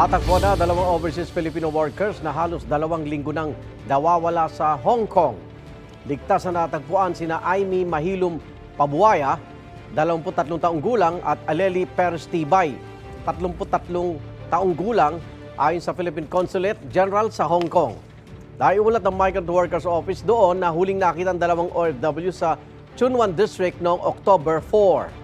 Tatakbo na dalawang overseas Filipino workers na halos dalawang linggo nang nawawala sa Hong Kong. Ligtas na natagpuan sina Aimee Mahilum Pabuaya, 23 taong gulang at Aleli Perez Tibay, 33 taong gulang ayon sa Philippine Consulate General sa Hong Kong. Naiulat ng Migrant Workers Office doon na huling nakita ang dalawang OFW sa Chunwan District noong October 4.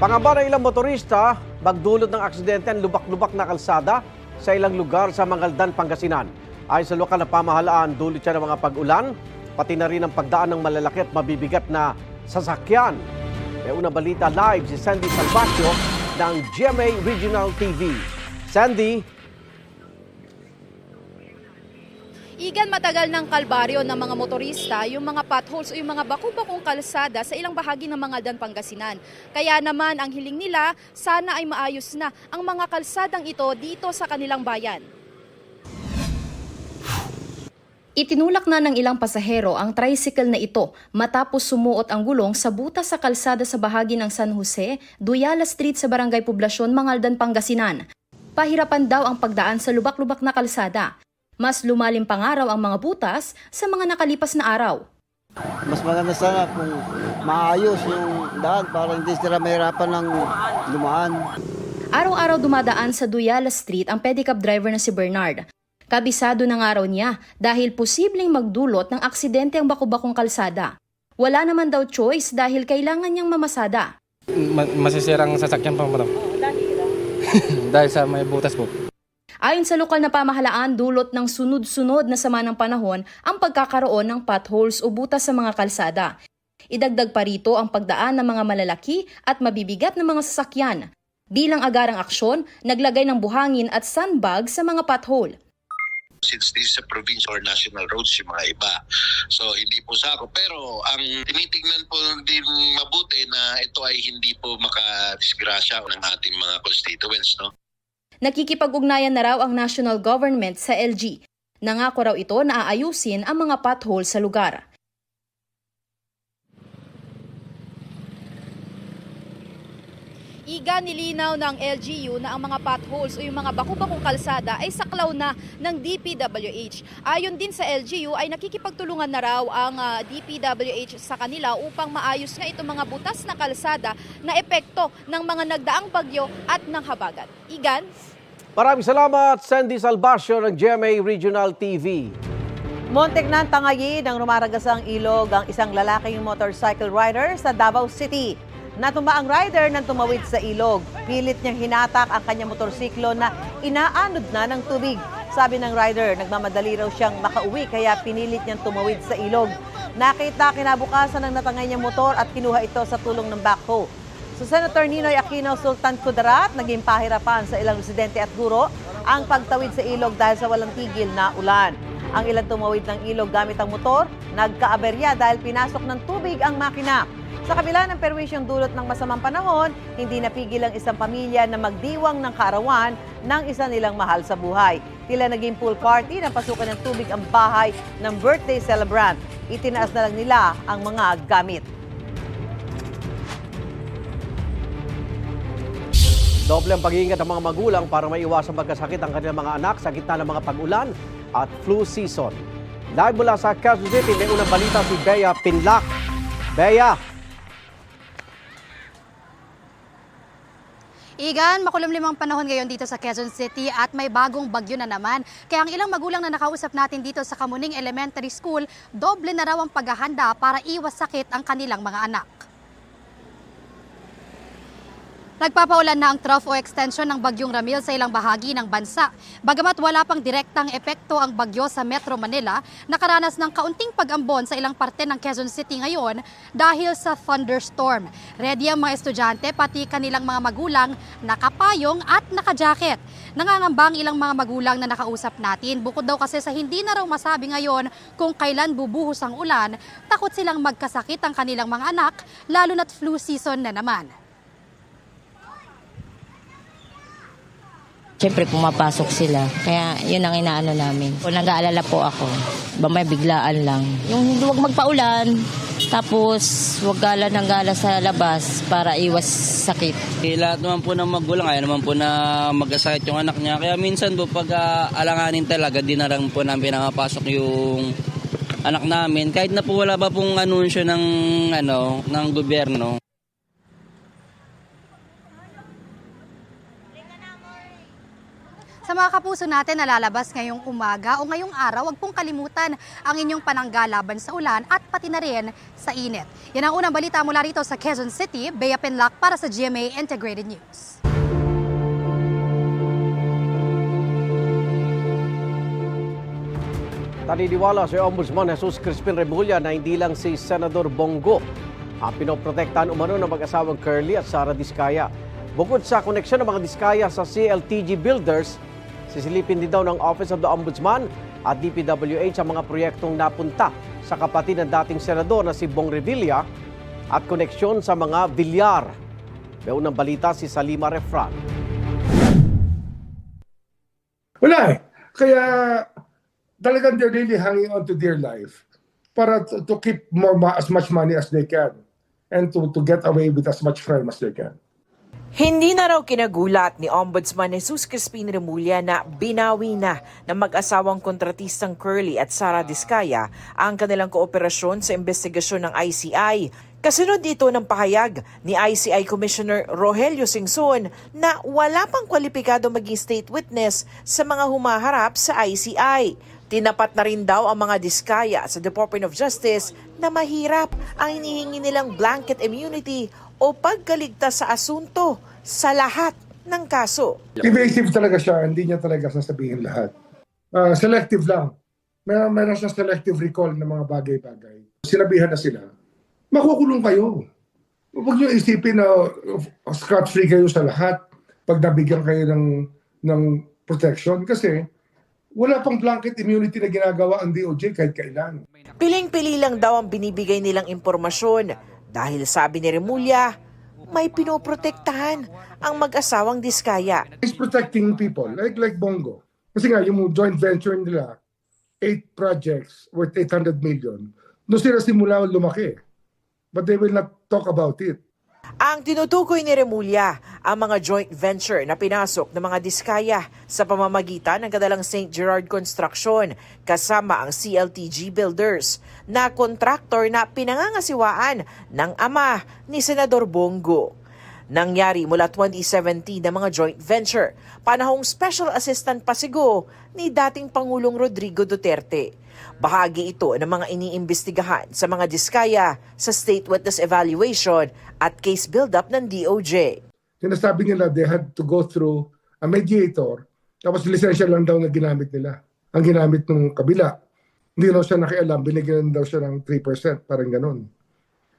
Pangamba ng ilang motorista, magdulot ng aksidente ang lubak-lubak na kalsada sa ilang lugar sa Mangaldan, Pangasinan. Ayon sa lokal na pamahalaan, dulot siya ng mga pag-ulan, pati na rin ang pagdaan ng malalaki at mabibigat na sasakyan. May una balita live si Sandy Salvacio ng GMA Regional TV. Sandy, Igan matagal ng kalbaryo ng mga motorista yung mga potholes o yung mga baku-bakong kalsada sa ilang bahagi ng mga Dan Pangasinan. Kaya naman ang hiling nila, sana ay maayos na ang mga kalsadang ito dito sa kanilang bayan. Itinulak na ng ilang pasahero ang tricycle na ito matapos sumuot ang gulong sa butas sa kalsada sa bahagi ng San Jose, Duyala Street sa Barangay Poblasyon, Mangaldan, Pangasinan. Pahirapan daw ang pagdaan sa lubak-lubak na kalsada. Mas lumalim pang araw ang mga butas sa mga nakalipas na araw. Mas maganda sana kung maayos yung daan para hindi sila mahirapan ng lumaan. Araw-araw dumadaan sa Duyala Street ang pedicab driver na si Bernard. Kabisado ng araw niya dahil posibleng magdulot ng aksidente ang bakubakong kalsada. Wala naman daw choice dahil kailangan niyang mamasada. Ma- masisirang sasakyan pa madam. Dahil sa may butas po. Ayon sa lokal na pamahalaan, dulot ng sunod-sunod na sama ng panahon ang pagkakaroon ng potholes o butas sa mga kalsada. Idagdag pa rito ang pagdaan ng mga malalaki at mabibigat na mga sasakyan. Bilang agarang aksyon, naglagay ng buhangin at sandbag sa mga pothole. since this is a provincial or national roads yung mga iba. So hindi po sa ako. Pero ang tinitingnan po din mabuti na ito ay hindi po makadisgrasya ng ating mga constituents. No? Nakikipag-ugnayan na raw ang national government sa LG. Nangako raw ito na aayusin ang mga pothole sa lugar. Iga nilinaw ng LGU na ang mga potholes o yung mga baku-bakong kalsada ay saklaw na ng DPWH. Ayon din sa LGU ay nakikipagtulungan na raw ang ah, DPWH sa kanila upang maayos nga itong mga butas na kalsada na epekto ng mga nagdaang bagyo at ng habagat. Igan? maraming salamat Sandy Salvacio ng GMA Regional TV. Montek na tangayi ng rumaragasang ilog ang isang lalaking motorcycle rider sa Davao City. Natumba ang rider nang tumawid sa ilog. Pilit niyang hinatak ang kanyang motorsiklo na inaanod na ng tubig. Sabi ng rider, nagmamadali raw siyang makauwi kaya pinilit niyang tumawid sa ilog. Nakita kinabukasan ng natangay niyang motor at kinuha ito sa tulong ng backhoe. Sa Senator Ninoy Aquino Sultan Kudarat, naging pahirapan sa ilang residente at guro ang pagtawid sa ilog dahil sa walang tigil na ulan. Ang ilang tumawid ng ilog gamit ang motor, nagkaaberya dahil pinasok ng tubig ang makina. Sa kabila ng perwisyong dulot ng masamang panahon, hindi napigil ang isang pamilya na magdiwang ng kaarawan ng isa nilang mahal sa buhay. Tila naging pool party na pasukan ng tubig ang bahay ng birthday celebrant. Itinaas na lang nila ang mga gamit. Doble ang pag-iingat ng mga magulang para maiwasan magkasakit ang kanilang mga anak sa gitna ng mga pag-ulan at flu season. Live mula sa Quezon City, may unang balita si Bea Pinlac. Bea, Igan, makulimlim ang panahon ngayon dito sa Quezon City at may bagong bagyo na naman. Kaya ang ilang magulang na nakausap natin dito sa Kamuning Elementary School, doble na raw ang paghahanda para iwas sakit ang kanilang mga anak. Nagpapaulan na ang trough o extension ng bagyong Ramil sa ilang bahagi ng bansa. Bagamat wala pang direktang epekto ang bagyo sa Metro Manila, nakaranas ng kaunting pag-ambon sa ilang parte ng Quezon City ngayon dahil sa thunderstorm. Ready ang mga estudyante pati kanilang mga magulang nakapayong at nakajacket. Nangangamba ang ilang mga magulang na nakausap natin. Bukod daw kasi sa hindi na raw masabi ngayon kung kailan bubuhos ang ulan, takot silang magkasakit ang kanilang mga anak, lalo na't flu season na naman. Siyempre, pumapasok sila. Kaya yun ang inaano namin. Kung nag-aalala po ako, ba may biglaan lang. Yung huwag magpaulan, Tapos, wag gala ng gala sa labas para iwas sakit. Eh, lahat naman po ng magulang, ayaw naman po na magkasakit yung anak niya. Kaya minsan po pag ah, alanganin talaga, di na po namin pinapasok yung anak namin. Kahit na po wala pa pong anunsyo ng, ano, ng gobyerno. Sa mga kapuso natin na lalabas ngayong umaga o ngayong araw, huwag pong kalimutan ang inyong pananggalaban sa ulan at pati na rin sa init. Yan ang unang balita mula rito sa Quezon City. Bea Penlac para sa GMA Integrated News. Taniniwala si Ombudsman Jesus Crispin Remulla na hindi lang si Senador Bongo ang pinoprotektahan umano ng mag-asawang Curly at Sara Diskaya. Bukod sa koneksyon ng mga Diskaya sa CLTG Builders, sisilipin din daw ng Office of the Ombudsman at DPWH ang mga proyektong napunta sa kapatid ng dating senador na si Bong Revilla at koneksyon sa mga Villar. May unang balita si Salima Refran. Wala eh. Kaya talagang they're really hanging on to their life para to, to keep more as much money as they can and to, to get away with as much crime as they can. Hindi na raw kinagulat ni Ombudsman Jesus Crispin Remulla na binawi na ng mag-asawang kontratistang Curly at Sara Diskaya ang kanilang kooperasyon sa investigasyon ng ICI. Kasunod dito ng pahayag ni ICI Commissioner Rogelio Singson na wala pang kwalipikado maging state witness sa mga humaharap sa ICI. Tinapat na rin daw ang mga diskaya sa Department of Justice na mahirap ang inihingi nilang blanket immunity o pagkaligtas sa asunto sa lahat ng kaso. Evasive talaga siya, hindi niya talaga sasabihin lahat. Ah, selective lang. May, meron siya selective recall ng mga bagay-bagay. Sinabihan na sila, makukulong kayo. Huwag niyo isipin na uh, scot-free kayo sa lahat pag nabigyan kayo ng, ng protection kasi wala pang blanket immunity na ginagawa ang DOJ kahit kailan. Piling-pili lang daw ang binibigay nilang impormasyon dahil sabi ni Remulla, may pinoprotektahan ang mag-asawang diskaya. He's protecting people like like Bongo. Kasi nga yung joint venture nila, eight projects worth 800 million. Doon sila simula lumaki. But they will not talk about it. Ang tinutukoy ni Remulla ang mga joint venture na pinasok ng mga diskaya sa pamamagitan ng kadalang St. Gerard Construction kasama ang CLTG Builders na kontraktor na pinangangasiwaan ng ama ni Senador Bongo. Nangyari mula 2017 na mga joint venture, panahong Special Assistant Pasigo ni dating Pangulong Rodrigo Duterte. Bahagi ito ng mga iniimbestigahan sa mga diskaya sa State Witness Evaluation at case build-up ng DOJ. Sinasabi nila they had to go through a mediator tapos lisensya lang daw na ginamit nila. Ang ginamit ng kabila. Hindi raw siya nakialam, binigyan daw siya ng 3%, parang ganun.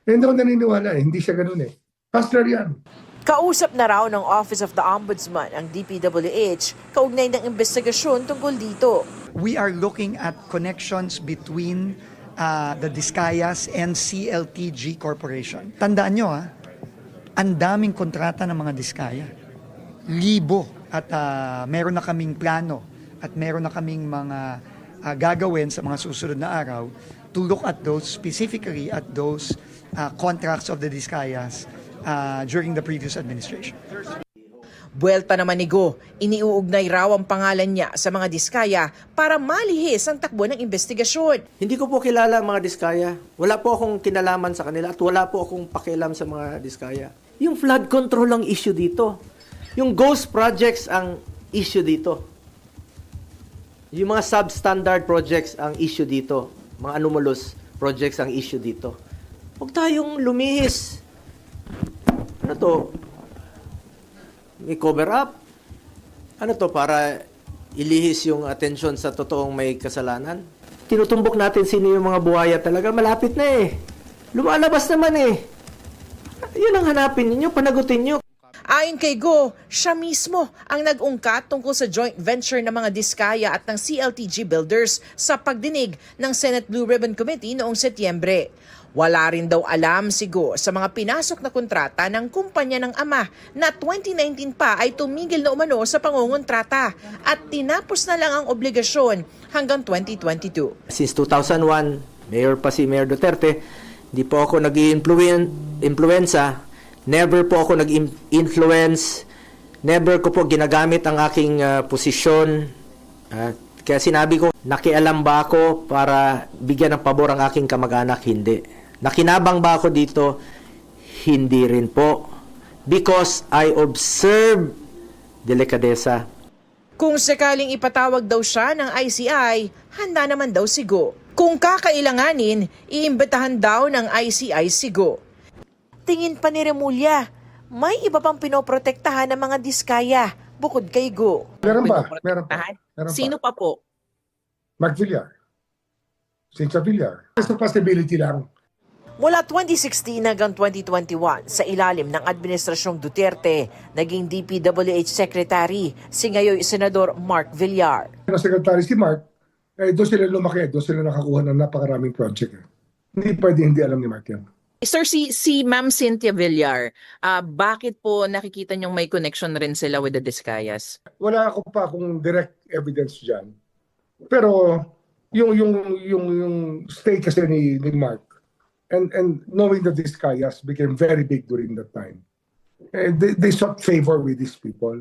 Eh, hindi ako naniniwala eh, hindi siya ganun eh. Hustler yan. Kausap na raw ng Office of the Ombudsman ang DPWH kaugnay ng investigasyon tungkol dito. we are looking at connections between uh, the Discayas and CLTG Corporation. Tandaan nyo ha, ang daming kontrata ng mga Diskaya. Libo. At uh, meron na kaming plano at meron na kaming mga uh, gagawin sa mga susunod na araw to look at those, specifically at those uh, contracts of the Discayas uh, during the previous administration. Buwelta naman ni Go, iniuugnay raw ang pangalan niya sa mga diskaya para malihis ang takbo ng investigasyon. Hindi ko po kilala ang mga diskaya. Wala po akong kinalaman sa kanila at wala po akong pakialam sa mga diskaya. Yung flood control ang issue dito. Yung ghost projects ang issue dito. Yung mga substandard projects ang issue dito. Mga anomalous projects ang issue dito. Huwag tayong lumihis. Ano to? May cover up? Ano to para ilihis yung atensyon sa totoong may kasalanan? Tinutumbok natin sino yung mga buhaya talaga. Malapit na eh. Lumalabas naman eh. Yun ang hanapin ninyo, panagutin nyo. Ayon kay Go, siya mismo ang nag-ungkat tungkol sa joint venture ng mga Diskaya at ng CLTG Builders sa pagdinig ng Senate Blue Ribbon Committee noong Setyembre. Wala rin daw alam si Go sa mga pinasok na kontrata ng kumpanya ng ama na 2019 pa ay tumigil na umano sa pangungontrata at tinapos na lang ang obligasyon hanggang 2022. Since 2001, mayor pa si Mayor Duterte, Hindi po ako nag-influenza. Never po ako nag-influence. Never ko po ginagamit ang aking ah, posisyon. Ah, kaya sinabi ko, nakialam ba ako para bigyan ng pabor ang aking kamag-anak? Hindi. Nakinabang ba ako dito? Hindi rin po. Because I observe delikadesa. Kung sakaling ipatawag daw siya ng ICI, handa naman daw si Go. Kung kakailanganin, iimbitahan daw ng ICI si Go. Tingin pa ni Remulla, may iba pang pinoprotektahan ng mga diskaya bukod kay Go. Meron pa, meron pa. Meron Sino pa po? Mark Villar. Cynthia Villar. It's a possibility lang. Mula 2016 hanggang 2021, sa ilalim ng Administrasyong Duterte, naging DPWH Secretary si ngayon Senador Mark Villar. Ang secretary si Mark, eh, doon sila lumaki, doon sila nakakuha ng napakaraming project. eh. Hindi pwede hindi alam ni Mark yan. Sir, si, si Ma'am Cynthia Villar, ah, bakit po nakikita niyong may connection rin sila with the Discayas? Wala ako pa kung direct evidence dyan. Pero yung yung yung yung stay kasi ni, ni Mark and and knowing that these kayas became very big during that time. Eh, they, they sought favor with these people.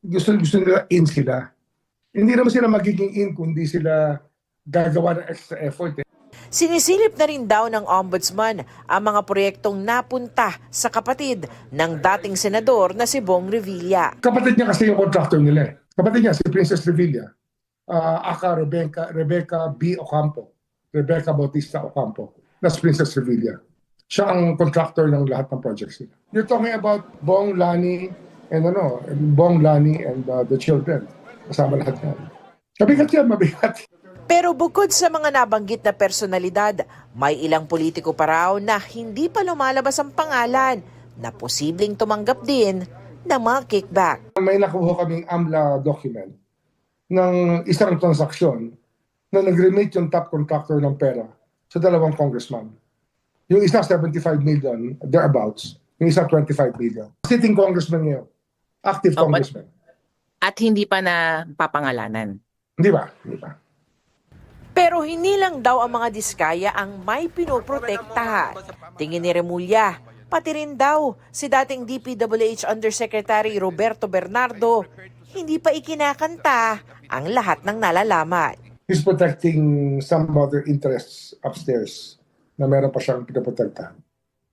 Gusto, gusto nila in sila. Hindi naman sila magiging in kundi sila gagawa ng extra effort. Eh. Sinisilip na rin daw ng ombudsman ang mga proyektong napunta sa kapatid ng dating senador na si Bong Revilla. Kapatid niya kasi yung contractor nila. eh. Kapatid niya, si Princess Revilla. Uh, aka Rebecca, Rebecca B. Ocampo. Rebecca Bautista Ocampo. That's Princess Revilla. Siya ang contractor ng lahat ng projects nila. You're talking about Bong, Lani, and ano, Bong, Lani, and uh, the children. Kasama lahat yan. Mabigat yan, mabigat. Pero bukod sa mga nabanggit na personalidad, may ilang politiko pa raw na hindi pa lumalabas ang pangalan na posibleng tumanggap din ng mga kickback. May nakuha kaming AMLA document ng isang transaksyon na nag-remit yung top contractor ng pera sa dalawang congressman. Yung isa 75 million, thereabouts. Yung isa 25 million. Sitting congressman ngayon. Active Oh, but- congressman. At hindi pa na papangalanan. Hindi ba? Hindi ba? Pero hindi lang daw ang mga diskaya ang may pinoprotektahan. Tingin ni Remulla, pati rin daw si dating DPWH Undersecretary Roberto Bernardo, hindi pa ikinakanta ang lahat ng nalalaman. He's protecting some other interests upstairs na meron pa siyang pinaprotektahan.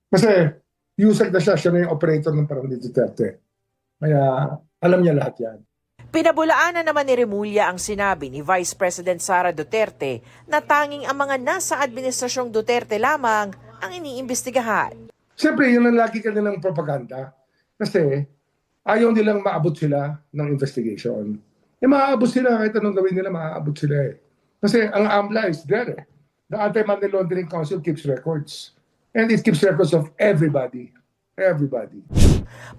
Kasi USEC na siya, siya na yung operator ng parang Duterte. Kaya alam niya lahat yan. Pinabulaanan naman ni Remulla ang sinabi ni Vice President Sara Duterte na tanging ang mga nasa administrasyong Duterte lamang ang iniimbestigahan. Siyempre, yun ang lagi kanilang propaganda. Kasi ayaw nilang maabot sila ng investigation. Eh, maaabot sila kahit anong gawin nila, maaabot sila eh. Kasi ang AMLA is there eh. The Anti-Money Laundering Council keeps records. And it keeps records of everybody. Everybody.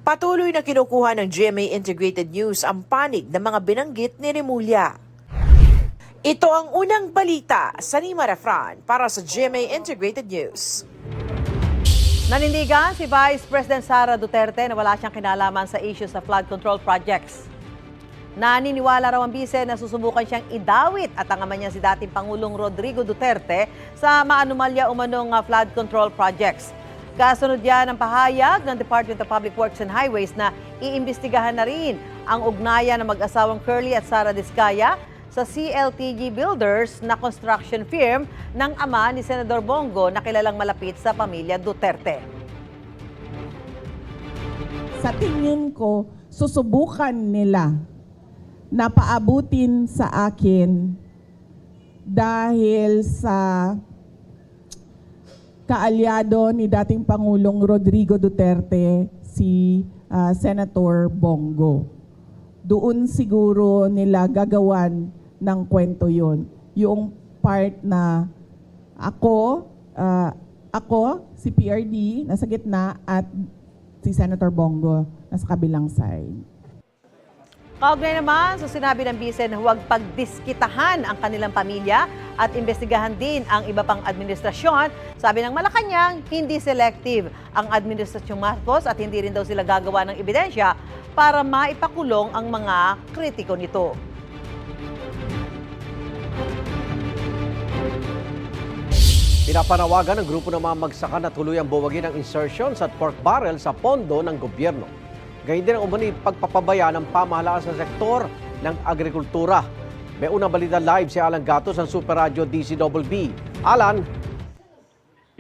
Patuloy na kinukuha ng GMA Integrated News ang panig ng mga binanggit ni Remulla. Ito ang unang balita sa Nima Refran para sa GMA Integrated News. Nanindigan si Vice President Sara Duterte na wala siyang kinalaman sa issue sa flood control projects. Naniniwala raw ang bise na susubukan siyang idawit at ang ama niya si dating Pangulong Rodrigo Duterte sa maanumalya umanong ah, flood control projects. Kasunod yan ang pahayag ng Department of Public Works and Highways na iimbestigahan na rin ang ugnayan ng mag-asawang Curly at Sara Discaya sa CLTG Builders na construction firm ng ama ni Senador Bongo na kilalang malapit sa pamilya Duterte. sa tingin ko, susubukan nila na paabutin sa akin dahil sa kaalyado ni dating Pangulong Rodrigo Duterte, si ah, Senator Bongo. Doon siguro nila gagawan ng kwento yon. Yung part na ako, ah, ako, si PRD, nasa gitna, at si Senator Bongo nasa kabilang side. Kaugnay naman, so sinabi ng bise na huwag pagdiskitahan ang kanilang pamilya at investigahan din ang iba pang administrasyon. Sabi ng Malacanang, hindi selective ang administrasyong Marcos at hindi rin daw sila gagawa ng ebidensya para maipakulong ang mga kritiko nito. Pinapanawagan ng grupo ng mga magsaka na tuluyang buwagin ang insertions at pork barrel sa pondo ng gobyerno. Gayun din ang umani pagpapabaya ng pamahalaan sa sektor ng agrikultura. May unang balita live si Alan Gatos ng Super Radio DCWB. Alan,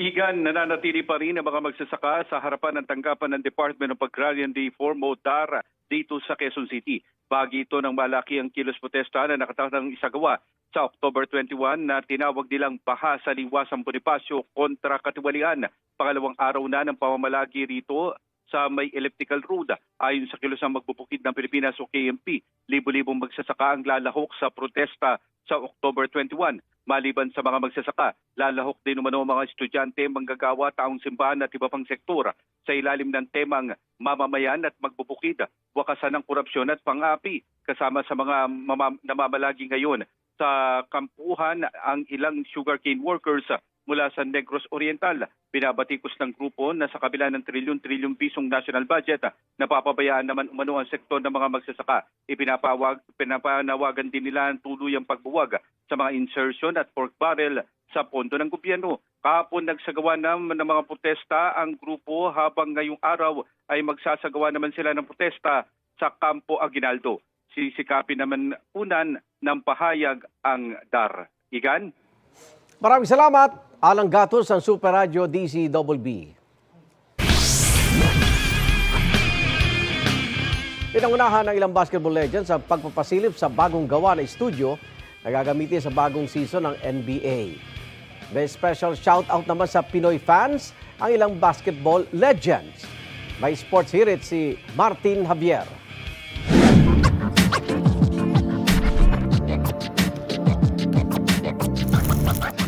Igan, nananatili pa rin ang mga magsasaka sa harapan ng tanggapan ng Department of Agrarian Reform o DARA dito sa Quezon City. Bagi ito ng malaki ang kilos protesta na nakatakdang isagawa sa October 21 na tinawag nilang Baha sa Liwasang Bonifacio kontra Katiwalian. Pangalawang araw na ng pamamalagi rito sa may elliptical road. Ayon sa kilusang magbubukid ng Pilipinas o KMP, libo-libong magsasaka ang lalahok sa protesta sa October 21. Maliban sa mga magsasaka, lalahok din umano ang mga estudyante, manggagawa, taong simbahan at iba pang sektor sa ilalim ng temang mamamayan at magbubukid, wakasan ng korupsyon at pangapi. Kasama sa mga mama- namamalagi ngayon sa kampuhan ang ilang sugarcane workers mula sa Negros Oriental. Binabatikos ng grupo na sa kabila ng trilyon-trilyong pisong national budget, napapabayaan naman umano ang sektor ng mga magsasaka. Ipinapawag, pinapanawagan din nila ang tuluyang pagbuwag sa mga insertion at pork barrel sa pondo ng gobyerno. Kahapon nagsagawa naman ng mga protesta ang grupo habang ngayong araw ay magsasagawa naman sila ng protesta sa Campo Aguinaldo. Sisikapin naman unan ng pahayag ang DAR. Igan? Maraming salamat. Alan Gatos ng Super Radio DCWB. Pinangunahan ng ilang basketball legends ang pagpapasilip sa bagong gawa na studio na gagamitin sa bagong season ng NBA. May special shout-out naman sa Pinoy fans ang ilang basketball legends. May sports hirit si Martin Javier.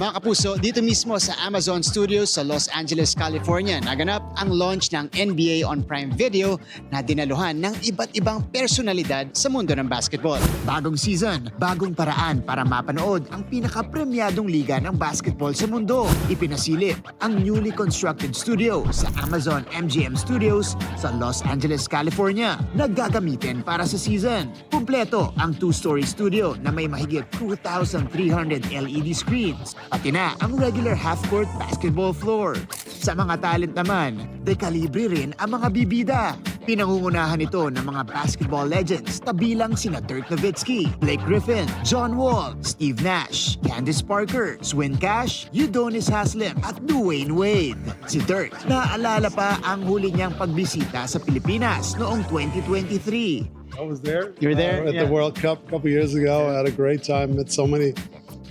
Mga kapuso, dito mismo sa Amazon Studios sa Los Angeles, California, naganap ang launch ng NBA on Prime Video na dinaluhan ng iba't ibang personalidad sa mundo ng basketball. Bagong season, bagong paraan para mapanood ang pinaka-premyadong liga ng basketball sa mundo. Ipinasilip ang newly constructed studio sa Amazon MGM Studios sa Los Angeles, California na gagamitin para sa season. Kumpleto ang two-story studio na may mahigit 2,300 LED E screens, pati na ang regular half-court basketball floor. Sa mga talent naman, dekalibre rin ang mga bibida. Pinangungunahan ito ng mga basketball legends kabilang sina Dirk Nowitzki, Blake Griffin, John Wall, Steve Nash, Candice Parker, Swin Cash, Udonis Haslem at Dwayne Wade. Si Dirk, naaalala pa ang huli niyang pagbisita sa Pilipinas noong 2023. I was there. You were there? uh, at Yeah. the World Cup a couple years ago. I had a great time. Met so many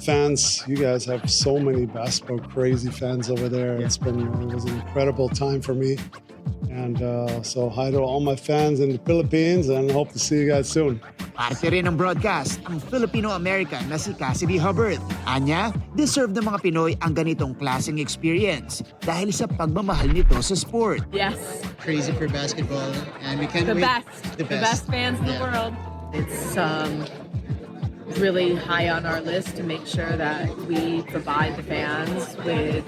fans. You guys have so many basketball crazy fans over there. It's been it was an incredible time for me. And uh, so hi to all my fans in the Philippines, and hope to see you guys soon. Parte rin ng broadcast ang Filipino-American na si Cassidy Hubbard. Anya, deserve ng mga Pinoy ang ganitong klaseng experience dahil sa pagmamahal nito sa sport. Yes. Crazy for basketball and we can't the wait. best. The The best. best, fans in the world. It's um, really high on our list to make sure that we provide the fans with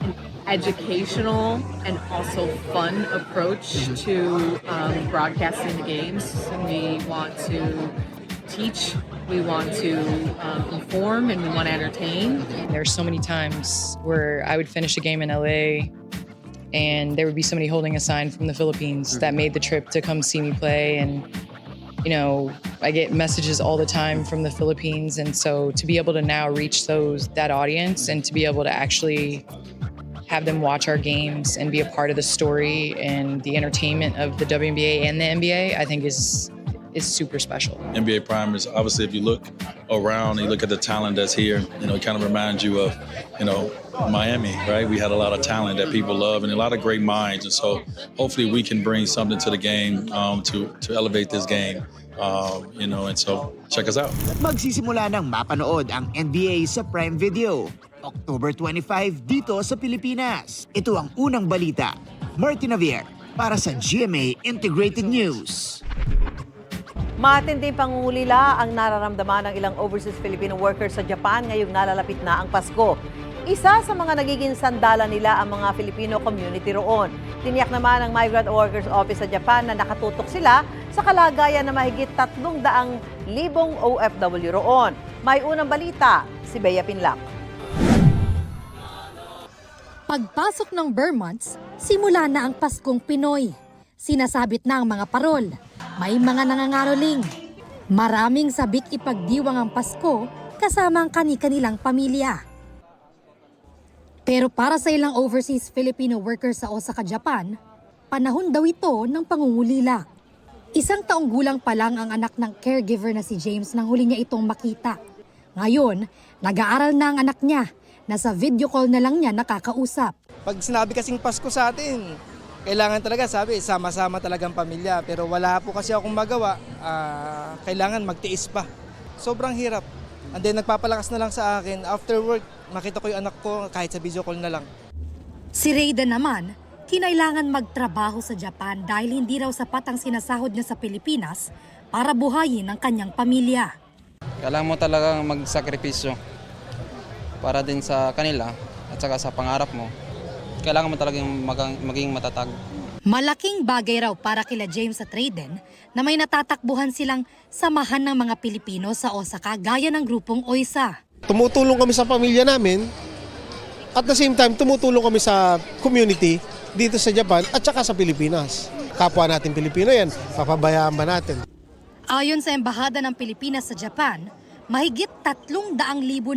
an educational and also fun approach to um, broadcasting the games. We want to teach, we want to um, inform, and we want to entertain. There's so many times where I would finish a game in LA and there would be somebody holding a sign from the Philippines that made the trip to come see me play and you know, I get messages all the time from the Philippines. And so to be able to now reach those that audience and to be able to actually have them watch our games and be a part of the story and the entertainment of the WNBA and the NBA, I think is is super special. NBA Prime is obviously if you look around and you look at the talent that's here, you know, it kind of reminds you of, you know, Miami, right? We had a lot of talent that people love and a lot of great minds, and so hopefully we can bring something to the game um, to to elevate this game, um, you know, and so check us out. Magsisimula ng mapanood ang NBA sa Prime Video. October 25 dito sa Pilipinas. Ito ang unang balita. Martin Javier para sa GMA Integrated News. Matinding pangungulila ang nararamdaman ng ilang overseas Filipino workers sa Japan ngayong nalalapit na ang Pasko. Isa sa mga nagiging sandala nila ang mga Filipino community roon. Tiniyak naman ng Migrant Workers Office sa Japan na nakatutok sila sa kalagayan na mahigit 300,000 OFW roon. May unang balita, si Bea Pinlac. Pagpasok ng Burr simula na ang Paskong Pinoy. Sinasabit na ang mga parol. May mga nangangaroling. Maraming sabik ipagdiwang ang Pasko kasama ang kani-kanilang pamilya. Pero para sa ilang overseas Filipino workers sa Osaka, Japan, panahon daw ito ng pangungulila. Isang taong gulang pa lang ang anak ng caregiver na si James nang huli niya itong makita. Ngayon, nag-aaral na ang anak niya na sa video call na lang niya nakakausap. Pag sinabi kasing Pasko sa atin, kailangan talaga sabi, sama-sama talagang pamilya. Pero wala po kasi akong magawa, ah, kailangan magtiis pa. Sobrang hirap. And then nagpapalakas na lang sa akin, after work, makita ko yung anak ko kahit sa video call na lang. Si Rayda naman, kinailangan magtrabaho sa Japan dahil hindi raw sapat ang sinasahod niya sa Pilipinas para buhayin ang kanyang pamilya. Kailangan mo talagang magsakripisyo para din sa kanila at saka sa pangarap mo. Kailangan mo talagang magang- maging matatag. Malaking bagay raw para kila James at Rayden na may natatakbuhan silang samahan ng mga Pilipino sa Osaka gaya ng grupong OISA. Tumutulong kami sa pamilya namin. At the same time, tumutulong kami sa community dito sa Japan at saka sa Pilipinas. Kapwa natin Pilipino yan, papabayaan ba natin? Ayon sa Embahada ng Pilipinas sa Japan, mahigit 300,000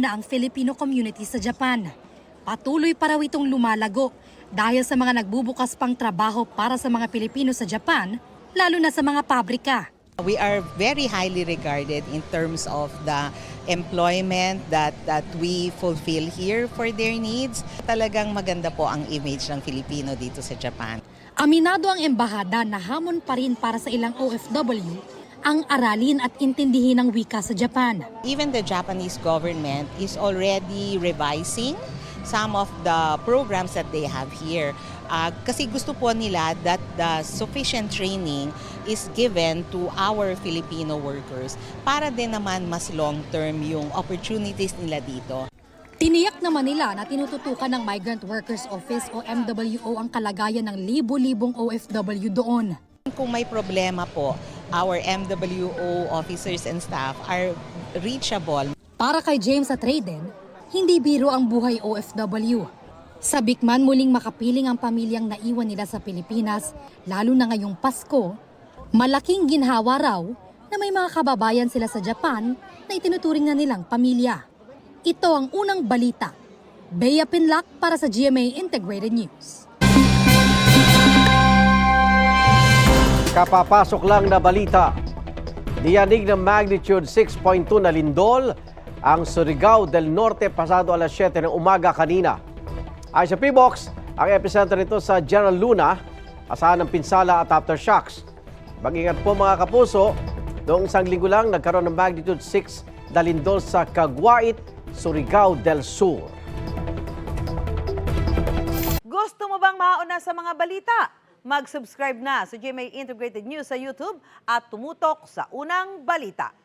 na ang Filipino community sa Japan. Patuloy pa raw itong lumalago dahil sa mga nagbubukas pang trabaho para sa mga Pilipino sa Japan, lalo na sa mga pabrika. We are very highly regarded in terms of the employment that that we fulfill here for their needs. Talagang maganda po ang image ng Filipino dito sa Japan. Aminado ang embahada na hamon pa rin para sa ilang OFW ang aralin at intindihin ang wika sa Japan. Even the Japanese government is already revising some of the programs that they have here. Ah, kasi gusto po nila that the sufficient training is given to our Filipino workers para din naman mas long-term yung opportunities nila dito. Tiniyak naman nila na tinututukan ng Migrant Workers Office o MWO ang kalagayan ng libo-libong OFW doon. Kung may problema po, our MWO officers and staff are reachable. Para kay James at Rayden, hindi biro ang buhay OFW. Sa Bikman muling makapiling ang pamilyang naiwan nila sa Pilipinas, lalo na ngayong Pasko, malaking ginhawa raw na may mga kababayan sila sa Japan na itinuturing na nilang pamilya. Ito ang unang balita. Bea Pinlock para sa GMA Integrated News. Kapapasok lang na balita. Diyanig ng magnitude 6.2 na lindol ang Surigao del Norte pasado alas 7 ng umaga kanina. Ay sa PBOX, ang epicenter nito sa General Luna, asahan ng pinsala at aftershocks. Mag-ingat po mga kapuso, noong isang linggo lang nagkaroon ng magnitude 6 na lindol sa Caguait, Surigao del Sur. Gusto mo bang mauna sa mga balita? Mag-subscribe na sa GMA Integrated News sa YouTube at tumutok sa unang balita.